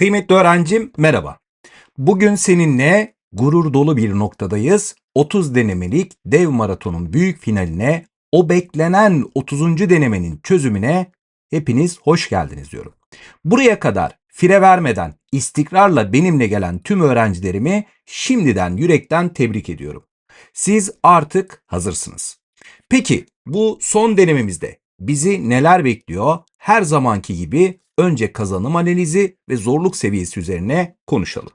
Kıymetli öğrencim merhaba. Bugün seninle gurur dolu bir noktadayız. 30 denemelik dev maratonun büyük finaline, o beklenen 30. denemenin çözümüne hepiniz hoş geldiniz diyorum. Buraya kadar fire vermeden istikrarla benimle gelen tüm öğrencilerimi şimdiden yürekten tebrik ediyorum. Siz artık hazırsınız. Peki bu son denememizde bizi neler bekliyor? Her zamanki gibi önce kazanım analizi ve zorluk seviyesi üzerine konuşalım.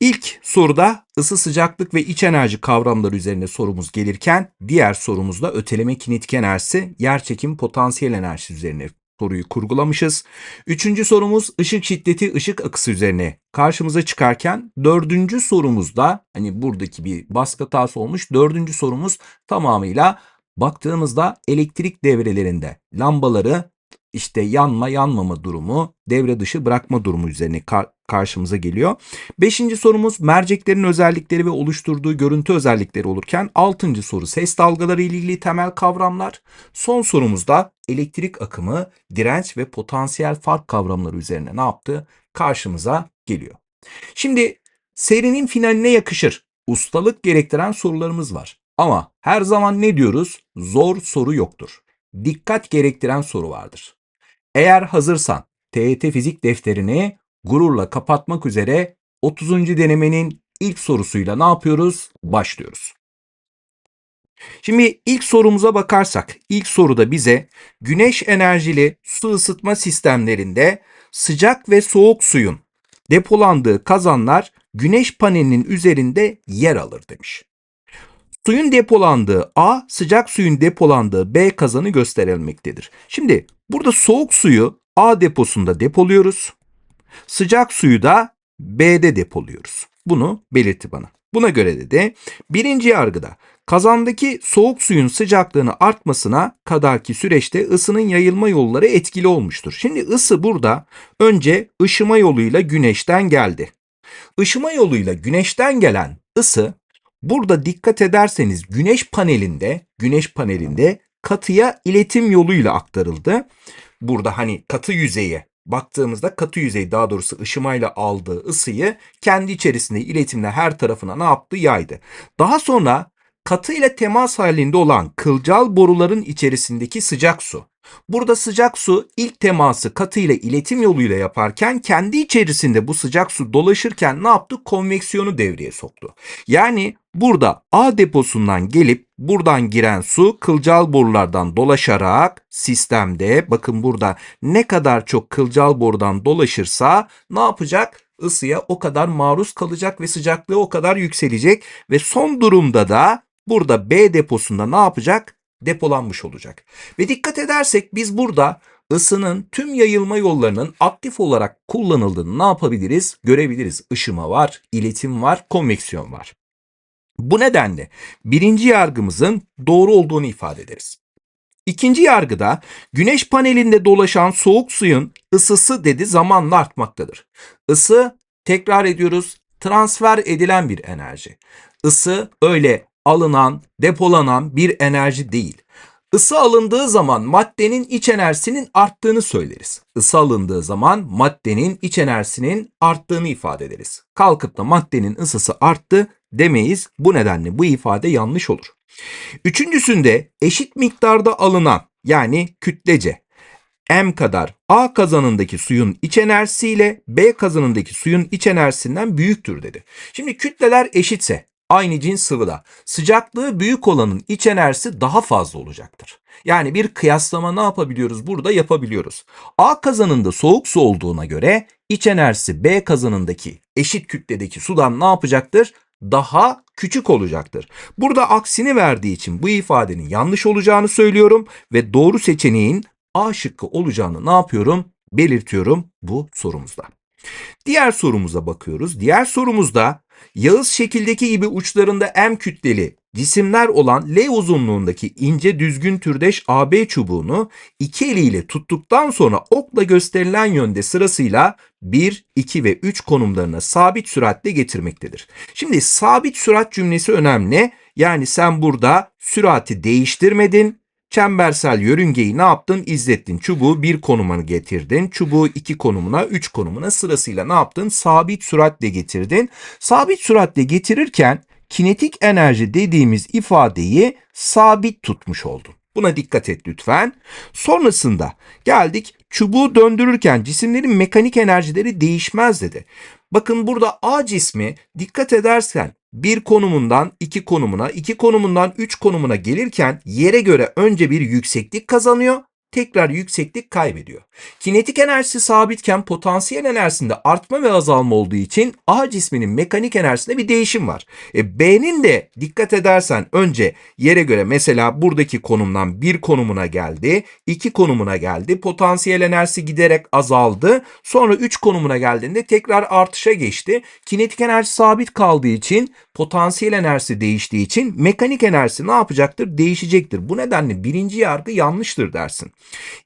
İlk soruda ısı sıcaklık ve iç enerji kavramları üzerine sorumuz gelirken diğer sorumuzda öteleme kinetik enerjisi, yerçekim potansiyel enerjisi üzerine soruyu kurgulamışız. Üçüncü sorumuz ışık şiddeti, ışık akısı üzerine karşımıza çıkarken dördüncü sorumuzda hani buradaki bir baskı hatası olmuş. Dördüncü sorumuz tamamıyla baktığımızda elektrik devrelerinde lambaları işte yanma yanmama durumu, devre dışı bırakma durumu üzerine kar- karşımıza geliyor. Beşinci sorumuz merceklerin özellikleri ve oluşturduğu görüntü özellikleri olurken altıncı soru ses dalgaları ile ilgili temel kavramlar. Son sorumuzda elektrik akımı, direnç ve potansiyel fark kavramları üzerine ne yaptı? Karşımıza geliyor. Şimdi serinin finaline yakışır. Ustalık gerektiren sorularımız var. Ama her zaman ne diyoruz? Zor soru yoktur. Dikkat gerektiren soru vardır. Eğer hazırsan TET fizik defterini gururla kapatmak üzere 30. denemenin ilk sorusuyla ne yapıyoruz? Başlıyoruz. Şimdi ilk sorumuza bakarsak, ilk soruda bize güneş enerjili su ısıtma sistemlerinde sıcak ve soğuk suyun depolandığı kazanlar güneş panelinin üzerinde yer alır demiş. Suyun depolandığı A, sıcak suyun depolandığı B kazanı gösterilmektedir. Şimdi burada soğuk suyu A deposunda depoluyoruz. Sıcak suyu da B'de depoluyoruz. Bunu belirtti bana. Buna göre de, de birinci yargıda kazandaki soğuk suyun sıcaklığını artmasına kadarki süreçte ısının yayılma yolları etkili olmuştur. Şimdi ısı burada önce ışıma yoluyla güneşten geldi. Işıma yoluyla güneşten gelen ısı Burada dikkat ederseniz güneş panelinde, güneş panelinde katıya iletim yoluyla aktarıldı. Burada hani katı yüzeye baktığımızda katı yüzey daha doğrusu ışımayla aldığı ısıyı kendi içerisinde iletimle her tarafına ne yaptı? Yaydı. Daha sonra katı ile temas halinde olan kılcal boruların içerisindeki sıcak su. Burada sıcak su ilk teması katı ile iletim yoluyla yaparken kendi içerisinde bu sıcak su dolaşırken ne yaptı? Konveksiyonu devreye soktu. Yani burada A deposundan gelip buradan giren su kılcal borulardan dolaşarak sistemde bakın burada ne kadar çok kılcal borudan dolaşırsa ne yapacak? Isıya o kadar maruz kalacak ve sıcaklığı o kadar yükselecek ve son durumda da burada B deposunda ne yapacak? Depolanmış olacak. Ve dikkat edersek biz burada ısının tüm yayılma yollarının aktif olarak kullanıldığını ne yapabiliriz? Görebiliriz. Işıma var, iletim var, konveksiyon var. Bu nedenle birinci yargımızın doğru olduğunu ifade ederiz. İkinci yargıda güneş panelinde dolaşan soğuk suyun ısısı dedi zamanla artmaktadır. Isı tekrar ediyoruz transfer edilen bir enerji. Isı öyle alınan, depolanan bir enerji değil. Isı alındığı zaman maddenin iç enerjisinin arttığını söyleriz. Isı alındığı zaman maddenin iç enerjisinin arttığını ifade ederiz. Kalkıp da maddenin ısısı arttı demeyiz. Bu nedenle bu ifade yanlış olur. Üçüncüsünde eşit miktarda alınan yani kütlece M kadar A kazanındaki suyun iç enerjisiyle B kazanındaki suyun iç enerjisinden büyüktür dedi. Şimdi kütleler eşitse aynı cins sıvıda sıcaklığı büyük olanın iç enerjisi daha fazla olacaktır. Yani bir kıyaslama ne yapabiliyoruz burada yapabiliyoruz. A kazanında soğuk su olduğuna göre iç enerjisi B kazanındaki eşit kütledeki sudan ne yapacaktır? Daha küçük olacaktır. Burada aksini verdiği için bu ifadenin yanlış olacağını söylüyorum ve doğru seçeneğin A şıkkı olacağını ne yapıyorum? Belirtiyorum bu sorumuzda. Diğer sorumuza bakıyoruz. Diğer sorumuzda Yağız şekildeki gibi uçlarında M kütleli cisimler olan L uzunluğundaki ince düzgün türdeş AB çubuğunu iki eliyle tuttuktan sonra okla gösterilen yönde sırasıyla 1, 2 ve 3 konumlarına sabit süratle getirmektedir. Şimdi sabit sürat cümlesi önemli. Yani sen burada sürati değiştirmedin, çembersel yörüngeyi ne yaptın? İzlettin. Çubuğu bir konumuna getirdin. Çubuğu iki konumuna, üç konumuna sırasıyla ne yaptın? Sabit süratle getirdin. Sabit süratle getirirken kinetik enerji dediğimiz ifadeyi sabit tutmuş oldun. Buna dikkat et lütfen. Sonrasında geldik çubuğu döndürürken cisimlerin mekanik enerjileri değişmez dedi. Bakın burada A cismi dikkat edersen bir konumundan iki konumuna, iki konumundan üç konumuna gelirken yere göre önce bir yükseklik kazanıyor, tekrar yükseklik kaybediyor. Kinetik enerjisi sabitken potansiyel enerjisinde artma ve azalma olduğu için A cisminin mekanik enerjisinde bir değişim var. E, B'nin de dikkat edersen önce yere göre mesela buradaki konumdan bir konumuna geldi, iki konumuna geldi. Potansiyel enerjisi giderek azaldı. Sonra 3 konumuna geldiğinde tekrar artışa geçti. Kinetik enerji sabit kaldığı için potansiyel enerjisi değiştiği için mekanik enerjisi ne yapacaktır? Değişecektir. Bu nedenle birinci yargı yanlıştır dersin.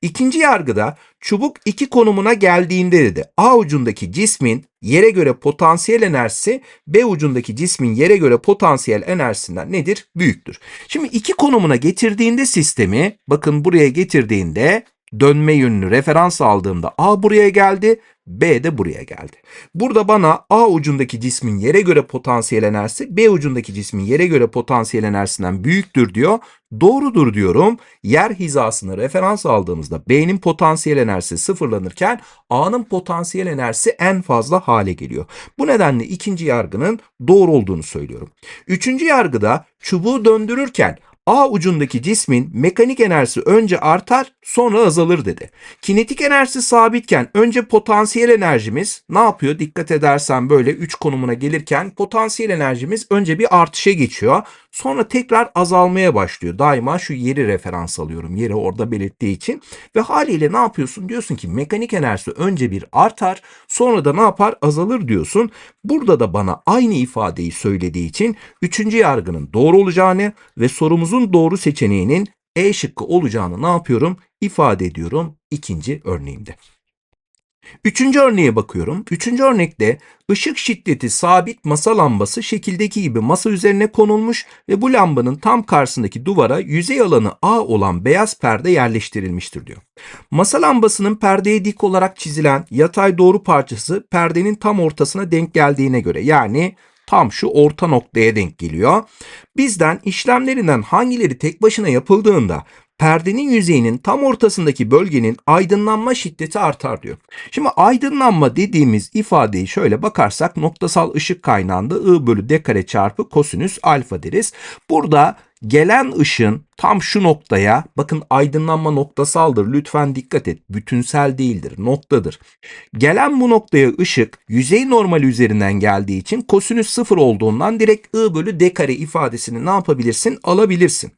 İkinci yargıda çubuk iki konumuna geldiğinde dedi. A ucundaki cismin yere göre potansiyel enerjisi B ucundaki cismin yere göre potansiyel enerjisinden nedir? Büyüktür. Şimdi iki konumuna getirdiğinde sistemi bakın buraya getirdiğinde dönme yönünü referans aldığımda A buraya geldi, B de buraya geldi. Burada bana A ucundaki cismin yere göre potansiyel enerjisi B ucundaki cismin yere göre potansiyel enerjisinden büyüktür diyor. Doğrudur diyorum. Yer hizasını referans aldığımızda B'nin potansiyel enerjisi sıfırlanırken A'nın potansiyel enerjisi en fazla hale geliyor. Bu nedenle ikinci yargının doğru olduğunu söylüyorum. Üçüncü yargıda çubuğu döndürürken A ucundaki cismin mekanik enerjisi önce artar sonra azalır dedi. Kinetik enerjisi sabitken önce potansiyel enerjimiz ne yapıyor? Dikkat edersen böyle 3 konumuna gelirken potansiyel enerjimiz önce bir artışa geçiyor. Sonra tekrar azalmaya başlıyor. Daima şu yeri referans alıyorum. Yeri orada belirttiği için. Ve haliyle ne yapıyorsun? Diyorsun ki mekanik enerjisi önce bir artar sonra da ne yapar? Azalır diyorsun. Burada da bana aynı ifadeyi söylediği için üçüncü yargının doğru olacağını ve sorumuzun doğru seçeneğinin E şıkkı olacağını ne yapıyorum? İfade ediyorum ikinci örneğimde. Üçüncü örneğe bakıyorum. Üçüncü örnekte ışık şiddeti sabit masa lambası şekildeki gibi masa üzerine konulmuş ve bu lambanın tam karşısındaki duvara yüzey alanı A olan beyaz perde yerleştirilmiştir diyor. Masa lambasının perdeye dik olarak çizilen yatay doğru parçası perdenin tam ortasına denk geldiğine göre yani tam şu orta noktaya denk geliyor. Bizden işlemlerinden hangileri tek başına yapıldığında perdenin yüzeyinin tam ortasındaki bölgenin aydınlanma şiddeti artar diyor. Şimdi aydınlanma dediğimiz ifadeyi şöyle bakarsak noktasal ışık kaynağında I bölü D kare çarpı kosinüs alfa deriz. Burada gelen ışın tam şu noktaya bakın aydınlanma noktasaldır lütfen dikkat et bütünsel değildir noktadır. Gelen bu noktaya ışık yüzey normali üzerinden geldiği için kosinüs sıfır olduğundan direkt I bölü D kare ifadesini ne yapabilirsin alabilirsin.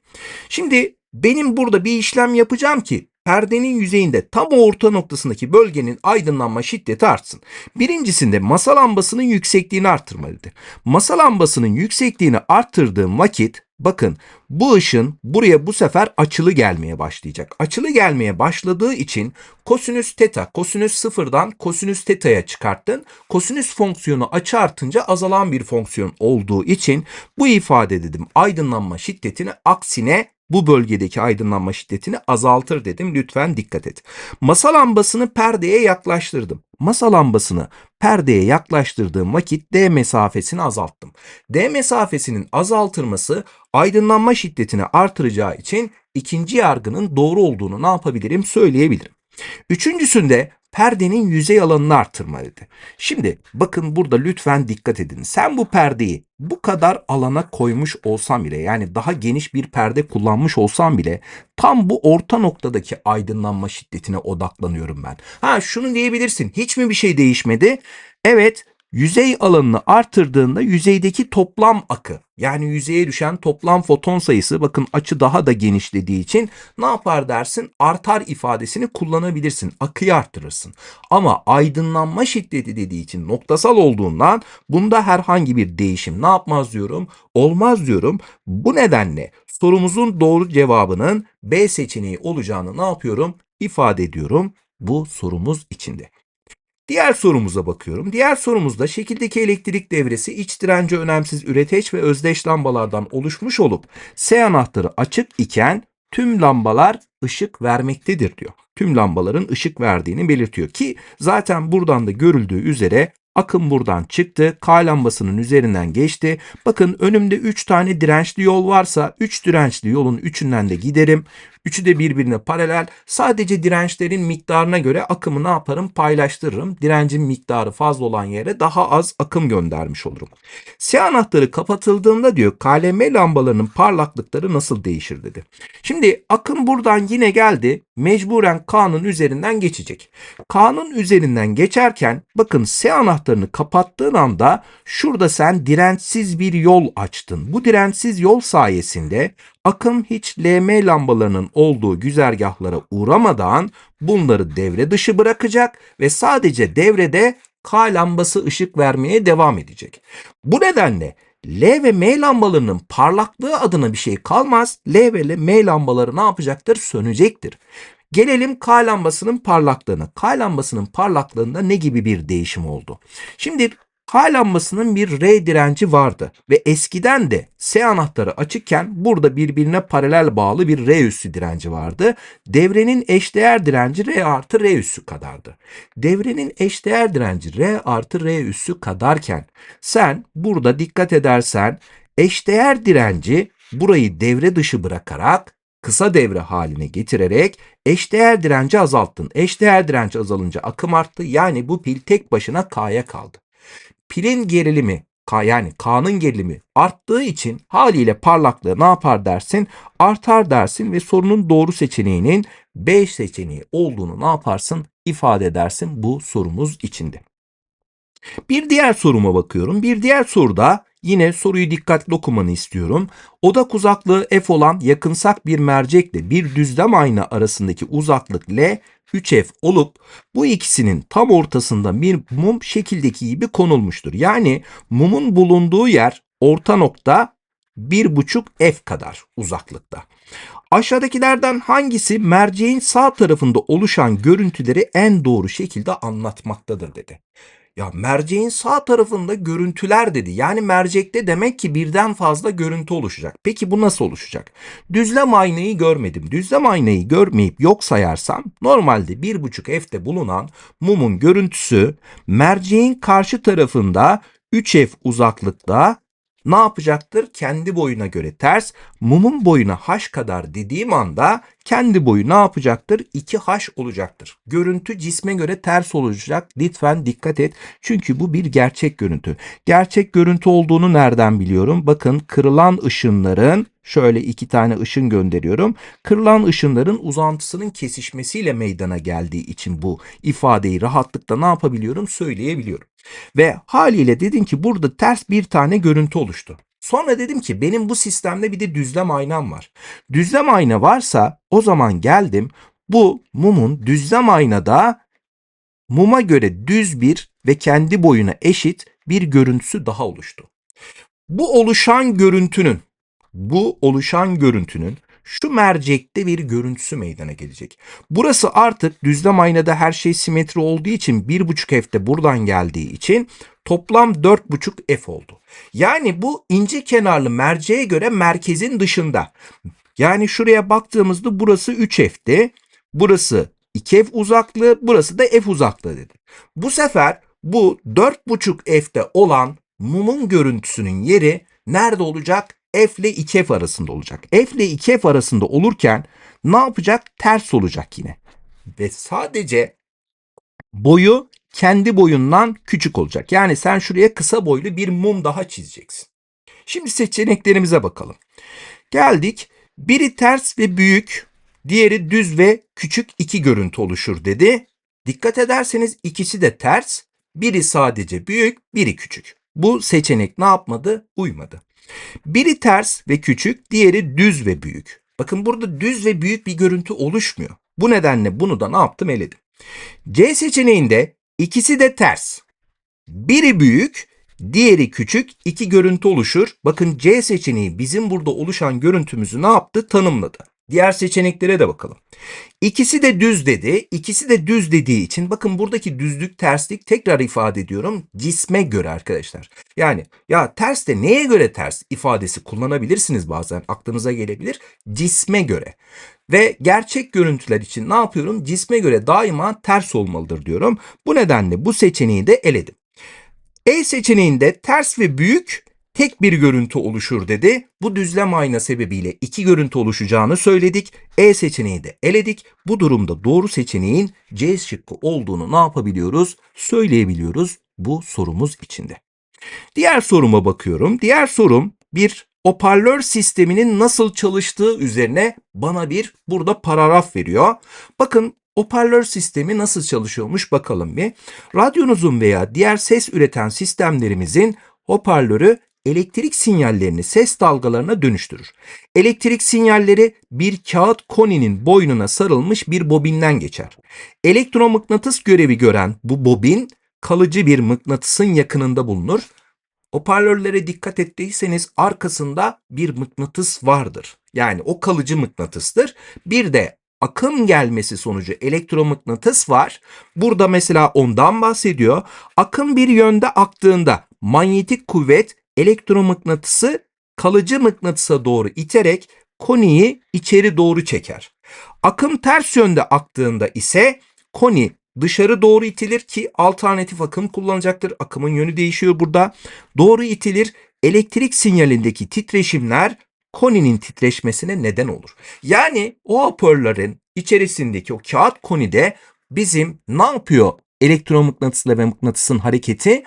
Şimdi benim burada bir işlem yapacağım ki perdenin yüzeyinde tam orta noktasındaki bölgenin aydınlanma şiddeti artsın. Birincisinde masa lambasının yüksekliğini arttırmalıydı. Masa lambasının yüksekliğini arttırdığım vakit bakın bu ışın buraya bu sefer açılı gelmeye başlayacak. Açılı gelmeye başladığı için kosinüs teta, kosinüs sıfırdan kosinüs teta'ya çıkarttın. Kosinüs fonksiyonu açı artınca azalan bir fonksiyon olduğu için bu ifade dedim aydınlanma şiddetini aksine bu bölgedeki aydınlanma şiddetini azaltır dedim. Lütfen dikkat et. Masa lambasını perdeye yaklaştırdım. Masa lambasını perdeye yaklaştırdığım vakit D mesafesini azalttım. D mesafesinin azaltılması aydınlanma şiddetini artıracağı için ikinci yargının doğru olduğunu ne yapabilirim söyleyebilirim. Üçüncüsünde perdenin yüzey alanını artırmalıydı. Şimdi bakın burada lütfen dikkat edin. Sen bu perdeyi bu kadar alana koymuş olsam bile yani daha geniş bir perde kullanmış olsam bile tam bu orta noktadaki aydınlanma şiddetine odaklanıyorum ben. Ha şunu diyebilirsin. Hiç mi bir şey değişmedi? Evet yüzey alanını artırdığında yüzeydeki toplam akı yani yüzeye düşen toplam foton sayısı bakın açı daha da genişlediği için ne yapar dersin? Artar ifadesini kullanabilirsin. Akıyı arttırırsın. Ama aydınlanma şiddeti dediği için noktasal olduğundan bunda herhangi bir değişim ne yapmaz diyorum? Olmaz diyorum. Bu nedenle sorumuzun doğru cevabının B seçeneği olacağını ne yapıyorum? İfade ediyorum bu sorumuz içinde. Diğer sorumuza bakıyorum. Diğer sorumuzda şekildeki elektrik devresi iç direnci önemsiz üreteç ve özdeş lambalardan oluşmuş olup S anahtarı açık iken tüm lambalar ışık vermektedir diyor. Tüm lambaların ışık verdiğini belirtiyor ki zaten buradan da görüldüğü üzere akım buradan çıktı. K lambasının üzerinden geçti. Bakın önümde 3 tane dirençli yol varsa 3 dirençli yolun 3'ünden de giderim. Üçü de birbirine paralel. Sadece dirençlerin miktarına göre akımı ne yaparım? Paylaştırırım. Direncin miktarı fazla olan yere daha az akım göndermiş olurum. S anahtarı kapatıldığında diyor KLM lambalarının parlaklıkları nasıl değişir dedi. Şimdi akım buradan yine geldi. Mecburen K'nın üzerinden geçecek. K'nın üzerinden geçerken bakın S anahtarını kapattığın anda şurada sen dirençsiz bir yol açtın. Bu dirençsiz yol sayesinde akım hiç LM lambalarının olduğu güzergahlara uğramadan bunları devre dışı bırakacak ve sadece devrede K lambası ışık vermeye devam edecek. Bu nedenle L ve M lambalarının parlaklığı adına bir şey kalmaz. L ve M lambaları ne yapacaktır? Sönecektir. Gelelim K lambasının parlaklığına. K lambasının parlaklığında ne gibi bir değişim oldu? Şimdi K lambasının bir R direnci vardı ve eskiden de S anahtarı açıkken burada birbirine paralel bağlı bir R üssü direnci vardı. Devrenin eşdeğer direnci R artı R üssü kadardı. Devrenin eşdeğer direnci R artı R üssü kadarken sen burada dikkat edersen eşdeğer direnci burayı devre dışı bırakarak kısa devre haline getirerek eşdeğer direnci azalttın. Eşdeğer direnç azalınca akım arttı. Yani bu pil tek başına K'ya kaldı. Pilin gerilimi yani K'nın gerilimi arttığı için haliyle parlaklığı ne yapar dersin? Artar dersin ve sorunun doğru seçeneğinin B seçeneği olduğunu ne yaparsın? ifade edersin bu sorumuz içinde. Bir diğer soruma bakıyorum. Bir diğer soruda yine soruyu dikkatli okumanı istiyorum. Odak uzaklığı f olan yakınsak bir mercekle bir düzlem ayna arasındaki uzaklık L 3f olup bu ikisinin tam ortasında bir mum şekildeki gibi konulmuştur. Yani mumun bulunduğu yer orta nokta 1,5 f kadar uzaklıkta. Aşağıdakilerden hangisi merceğin sağ tarafında oluşan görüntüleri en doğru şekilde anlatmaktadır dedi. Ya merceğin sağ tarafında görüntüler dedi. Yani mercekte demek ki birden fazla görüntü oluşacak. Peki bu nasıl oluşacak? Düzlem aynayı görmedim. Düzlem aynayı görmeyip yok sayarsam normalde 1.5 F'te bulunan mumun görüntüsü merceğin karşı tarafında 3F uzaklıkta ne yapacaktır? Kendi boyuna göre ters. Mumun boyuna h kadar dediğim anda kendi boyu ne yapacaktır? 2h olacaktır. Görüntü cisme göre ters olacak. Lütfen dikkat et. Çünkü bu bir gerçek görüntü. Gerçek görüntü olduğunu nereden biliyorum? Bakın kırılan ışınların şöyle iki tane ışın gönderiyorum. Kırılan ışınların uzantısının kesişmesiyle meydana geldiği için bu ifadeyi rahatlıkla ne yapabiliyorum? Söyleyebiliyorum. Ve haliyle dedim ki burada ters bir tane görüntü oluştu. Sonra dedim ki benim bu sistemde bir de düzlem aynam var. Düzlem ayna varsa o zaman geldim bu mumun düzlem aynada muma göre düz bir ve kendi boyuna eşit bir görüntüsü daha oluştu. Bu oluşan görüntünün bu oluşan görüntünün şu mercekte bir görüntüsü meydana gelecek. Burası artık düzlem aynada her şey simetri olduğu için 1.5 F'de buradan geldiği için toplam 4.5 F oldu. Yani bu ince kenarlı merceğe göre merkezin dışında. Yani şuraya baktığımızda burası 3 F'ti. Burası 2 F uzaklığı, burası da F uzaklığı dedi. Bu sefer bu 4.5 F'te olan mumun görüntüsünün yeri nerede olacak? F ile 2F arasında olacak. F ile 2F arasında olurken ne yapacak? Ters olacak yine. Ve sadece boyu kendi boyundan küçük olacak. Yani sen şuraya kısa boylu bir mum daha çizeceksin. Şimdi seçeneklerimize bakalım. Geldik. Biri ters ve büyük, diğeri düz ve küçük iki görüntü oluşur dedi. Dikkat ederseniz ikisi de ters, biri sadece büyük, biri küçük. Bu seçenek ne yapmadı? Uymadı. Biri ters ve küçük, diğeri düz ve büyük. Bakın burada düz ve büyük bir görüntü oluşmuyor. Bu nedenle bunu da ne yaptım eledim. C seçeneğinde ikisi de ters. Biri büyük, diğeri küçük iki görüntü oluşur. Bakın C seçeneği bizim burada oluşan görüntümüzü ne yaptı? Tanımladı. Diğer seçeneklere de bakalım. İkisi de düz dedi. İkisi de düz dediği için bakın buradaki düzlük terslik tekrar ifade ediyorum. Cisme göre arkadaşlar. Yani ya ters de neye göre ters ifadesi kullanabilirsiniz bazen aklınıza gelebilir. Cisme göre. Ve gerçek görüntüler için ne yapıyorum? Cisme göre daima ters olmalıdır diyorum. Bu nedenle bu seçeneği de eledim. E seçeneğinde ters ve büyük tek bir görüntü oluşur dedi. Bu düzlem ayna sebebiyle iki görüntü oluşacağını söyledik. E seçeneği de eledik. Bu durumda doğru seçeneğin C şıkkı olduğunu ne yapabiliyoruz? Söyleyebiliyoruz bu sorumuz içinde. Diğer soruma bakıyorum. Diğer sorum bir hoparlör sisteminin nasıl çalıştığı üzerine bana bir burada paragraf veriyor. Bakın hoparlör sistemi nasıl çalışıyormuş bakalım bir. Radyonuzun veya diğer ses üreten sistemlerimizin hoparlörü elektrik sinyallerini ses dalgalarına dönüştürür. Elektrik sinyalleri bir kağıt koninin boynuna sarılmış bir bobinden geçer. Elektromıknatıs görevi gören bu bobin kalıcı bir mıknatısın yakınında bulunur. Hoparlörlere dikkat ettiyseniz arkasında bir mıknatıs vardır. Yani o kalıcı mıknatıstır. Bir de akım gelmesi sonucu elektromıknatıs var. Burada mesela ondan bahsediyor. Akım bir yönde aktığında manyetik kuvvet elektromıknatısı kalıcı mıknatısa doğru iterek koniyi içeri doğru çeker. Akım ters yönde aktığında ise koni dışarı doğru itilir ki alternatif akım kullanacaktır. Akımın yönü değişiyor burada. Doğru itilir. Elektrik sinyalindeki titreşimler koninin titreşmesine neden olur. Yani o hoparlörün içerisindeki o kağıt konide bizim ne yapıyor? Elektromıknatısla ve mıknatısın hareketi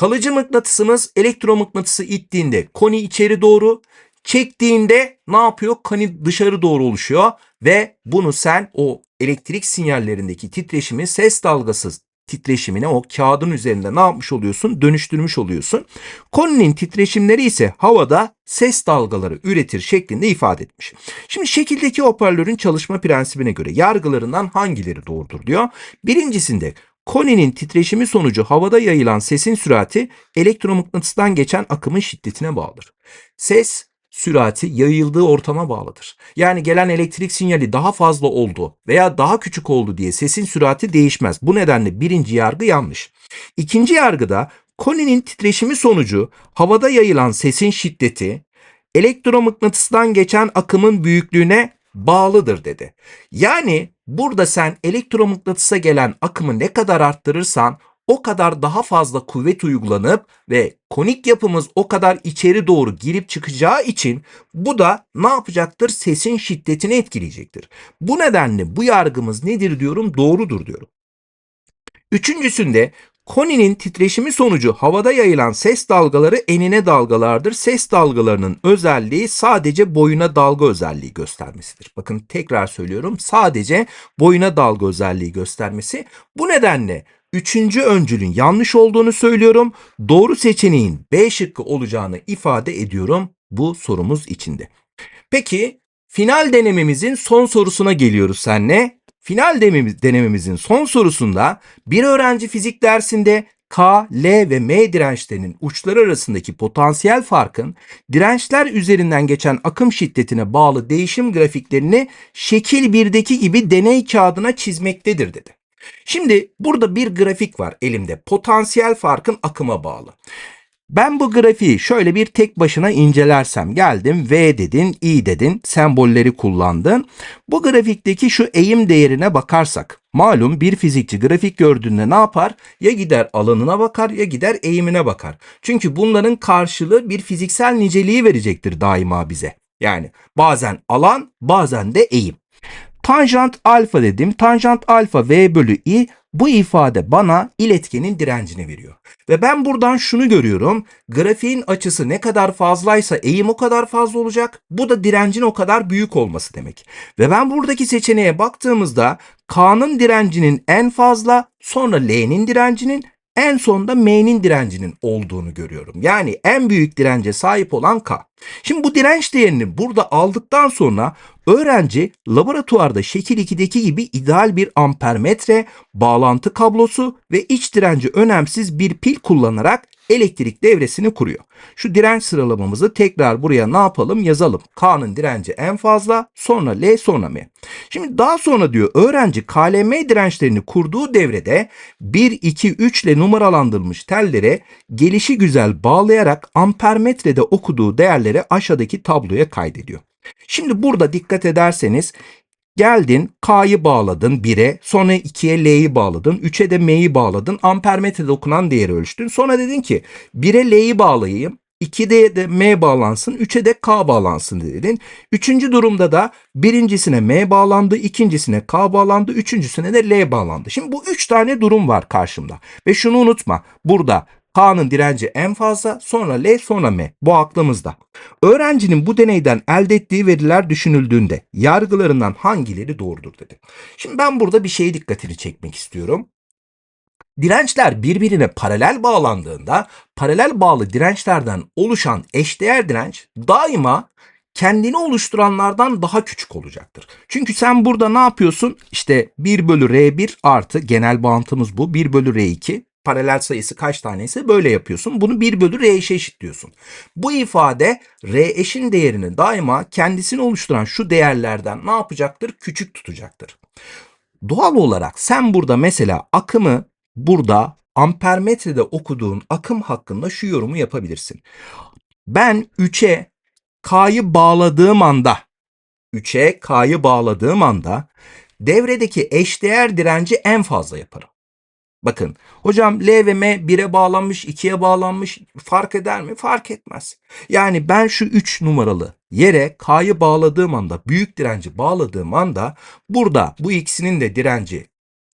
Kalıcı mıknatısımız elektromıknatısı ittiğinde koni içeri doğru, çektiğinde ne yapıyor? Koni dışarı doğru oluşuyor ve bunu sen o elektrik sinyallerindeki titreşimi ses dalgası titreşimine o kağıdın üzerinde ne yapmış oluyorsun? Dönüştürmüş oluyorsun. Koninin titreşimleri ise havada ses dalgaları üretir şeklinde ifade etmiş. Şimdi şekildeki hoparlörün çalışma prensibine göre yargılarından hangileri doğrudur diyor. Birincisinde Koninin titreşimi sonucu havada yayılan sesin sürati elektromıknatıstan geçen akımın şiddetine bağlıdır. Ses sürati yayıldığı ortama bağlıdır. Yani gelen elektrik sinyali daha fazla oldu veya daha küçük oldu diye sesin sürati değişmez. Bu nedenle birinci yargı yanlış. İkinci yargıda koninin titreşimi sonucu havada yayılan sesin şiddeti elektromıknatıstan geçen akımın büyüklüğüne bağlıdır dedi. Yani burada sen elektromıknatısa gelen akımı ne kadar arttırırsan o kadar daha fazla kuvvet uygulanıp ve konik yapımız o kadar içeri doğru girip çıkacağı için bu da ne yapacaktır? Sesin şiddetini etkileyecektir. Bu nedenle bu yargımız nedir diyorum? Doğrudur diyorum. Üçüncüsünde Koninin titreşimi sonucu havada yayılan ses dalgaları enine dalgalardır. Ses dalgalarının özelliği sadece boyuna dalga özelliği göstermesidir. Bakın tekrar söylüyorum sadece boyuna dalga özelliği göstermesi. Bu nedenle üçüncü öncülün yanlış olduğunu söylüyorum. Doğru seçeneğin B şıkkı olacağını ifade ediyorum bu sorumuz içinde. Peki final denememizin son sorusuna geliyoruz senle. Final denememizin son sorusunda bir öğrenci fizik dersinde K, L ve M dirençlerinin uçları arasındaki potansiyel farkın dirençler üzerinden geçen akım şiddetine bağlı değişim grafiklerini şekil 1'deki gibi deney kağıdına çizmektedir dedi. Şimdi burada bir grafik var elimde. Potansiyel farkın akıma bağlı. Ben bu grafiği şöyle bir tek başına incelersem geldim V dedin, I dedin, sembolleri kullandın. Bu grafikteki şu eğim değerine bakarsak malum bir fizikçi grafik gördüğünde ne yapar? Ya gider alanına bakar ya gider eğimine bakar. Çünkü bunların karşılığı bir fiziksel niceliği verecektir daima bize. Yani bazen alan bazen de eğim. Tanjant alfa dedim. Tanjant alfa V bölü I bu ifade bana iletkenin direncini veriyor. Ve ben buradan şunu görüyorum. Grafiğin açısı ne kadar fazlaysa eğim o kadar fazla olacak. Bu da direncin o kadar büyük olması demek. Ve ben buradaki seçeneğe baktığımızda K'nın direncinin en fazla sonra L'nin direncinin en sonda M'nin direncinin olduğunu görüyorum. Yani en büyük dirence sahip olan K. Şimdi bu direnç değerini burada aldıktan sonra öğrenci laboratuvarda şekil 2'deki gibi ideal bir ampermetre, bağlantı kablosu ve iç direnci önemsiz bir pil kullanarak elektrik devresini kuruyor. Şu direnç sıralamamızı tekrar buraya ne yapalım yazalım. K'nın direnci en fazla sonra L sonra M. Şimdi daha sonra diyor öğrenci KLM dirençlerini kurduğu devrede 1, 2, 3 ile numaralandırılmış tellere gelişi güzel bağlayarak ampermetrede okuduğu değerleri aşağıdaki tabloya kaydediyor. Şimdi burada dikkat ederseniz Geldin K'yı bağladın 1'e sonra 2'ye L'yi bağladın 3'e de M'yi bağladın ampermetrede okunan değeri ölçtün. Sonra dedin ki 1'e L'yi bağlayayım 2'de de M bağlansın 3'e de K bağlansın dedin. Üçüncü durumda da birincisine M bağlandı ikincisine K bağlandı üçüncüsüne de L bağlandı. Şimdi bu üç tane durum var karşımda ve şunu unutma burada K'nın direnci en fazla, sonra L, sonra M. Bu aklımızda. Öğrencinin bu deneyden elde ettiği veriler düşünüldüğünde yargılarından hangileri doğrudur dedi. Şimdi ben burada bir şeye dikkatini çekmek istiyorum. Dirençler birbirine paralel bağlandığında paralel bağlı dirençlerden oluşan eşdeğer direnç daima kendini oluşturanlardan daha küçük olacaktır. Çünkü sen burada ne yapıyorsun? İşte 1 bölü R1 artı genel bağıntımız bu. 1 bölü R2 paralel sayısı kaç taneyse böyle yapıyorsun. Bunu 1 bölü R eşe eşitliyorsun. Bu ifade R eşin değerini daima kendisini oluşturan şu değerlerden ne yapacaktır? Küçük tutacaktır. Doğal olarak sen burada mesela akımı burada ampermetrede okuduğun akım hakkında şu yorumu yapabilirsin. Ben 3'e K'yı bağladığım anda 3'e K'yı bağladığım anda devredeki eşdeğer direnci en fazla yaparım. Bakın hocam L ve M 1'e bağlanmış 2'ye bağlanmış fark eder mi? Fark etmez. Yani ben şu 3 numaralı yere K'yı bağladığım anda büyük direnci bağladığım anda burada bu ikisinin de direnci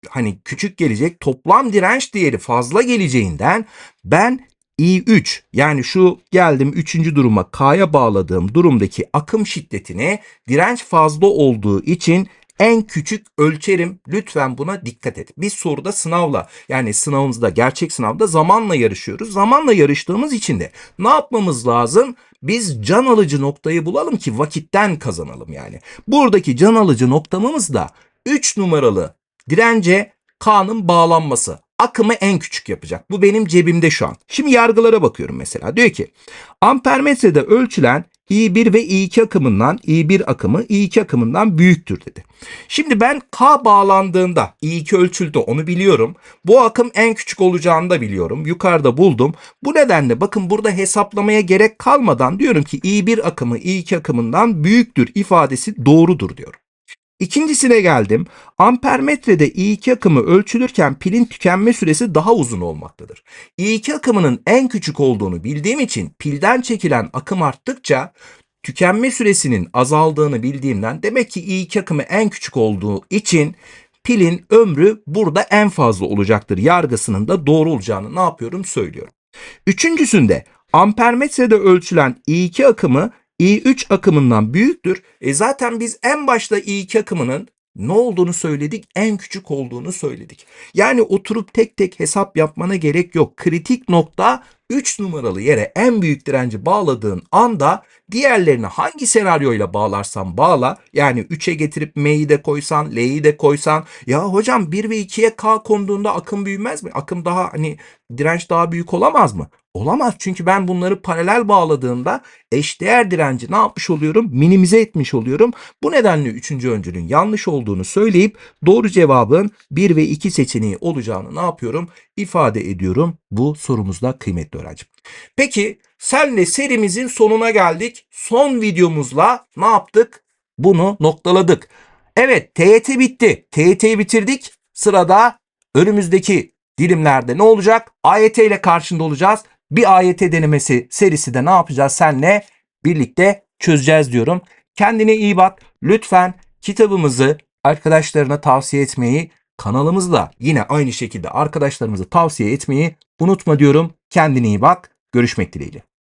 hani küçük gelecek toplam direnç değeri fazla geleceğinden ben I3 yani şu geldim 3. duruma K'ya bağladığım durumdaki akım şiddetini direnç fazla olduğu için en küçük ölçerim. Lütfen buna dikkat et. Biz soruda sınavla yani sınavımızda gerçek sınavda zamanla yarışıyoruz. Zamanla yarıştığımız için de ne yapmamız lazım? Biz can alıcı noktayı bulalım ki vakitten kazanalım yani. Buradaki can alıcı noktamız da 3 numaralı dirence K'nın bağlanması akımı en küçük yapacak. Bu benim cebimde şu an. Şimdi yargılara bakıyorum mesela. Diyor ki ampermetrede ölçülen I1 ve I2 akımından I1 akımı I2 akımından büyüktür dedi. Şimdi ben K bağlandığında I2 ölçüldü onu biliyorum. Bu akım en küçük olacağını da biliyorum. Yukarıda buldum. Bu nedenle bakın burada hesaplamaya gerek kalmadan diyorum ki I1 akımı I2 akımından büyüktür ifadesi doğrudur diyorum. İkincisine geldim. Ampermetrede I2 akımı ölçülürken pilin tükenme süresi daha uzun olmaktadır. I2 akımının en küçük olduğunu bildiğim için pilden çekilen akım arttıkça tükenme süresinin azaldığını bildiğimden demek ki I2 akımı en küçük olduğu için pilin ömrü burada en fazla olacaktır yargısının da doğru olacağını ne yapıyorum söylüyorum. Üçüncüsünde ampermetrede ölçülen I2 akımı I3 akımından büyüktür. E zaten biz en başta I2 akımının ne olduğunu söyledik? En küçük olduğunu söyledik. Yani oturup tek tek hesap yapmana gerek yok. Kritik nokta 3 numaralı yere en büyük direnci bağladığın anda diğerlerini hangi senaryoyla bağlarsan bağla yani 3'e getirip M'yi de koysan L'yi de koysan ya hocam 1 ve 2'ye K konduğunda akım büyümez mi? Akım daha hani direnç daha büyük olamaz mı? Olamaz çünkü ben bunları paralel bağladığımda eşdeğer direnci ne yapmış oluyorum? Minimize etmiş oluyorum. Bu nedenle 3. öncülün yanlış olduğunu söyleyip doğru cevabın 1 ve 2 seçeneği olacağını ne yapıyorum? İfade ediyorum bu sorumuzda kıymetli öğrencim. Peki senle serimizin sonuna geldik. Son videomuzla ne yaptık? Bunu noktaladık. Evet TYT bitti. TYT'yi bitirdik. Sırada önümüzdeki dilimlerde ne olacak? AYT ile karşında olacağız. Bir AYT denemesi serisi de ne yapacağız senle birlikte çözeceğiz diyorum. Kendine iyi bak. Lütfen kitabımızı arkadaşlarına tavsiye etmeyi, kanalımızda yine aynı şekilde arkadaşlarımızı tavsiye etmeyi unutma diyorum. Kendine iyi bak. Görüşmek dileğiyle.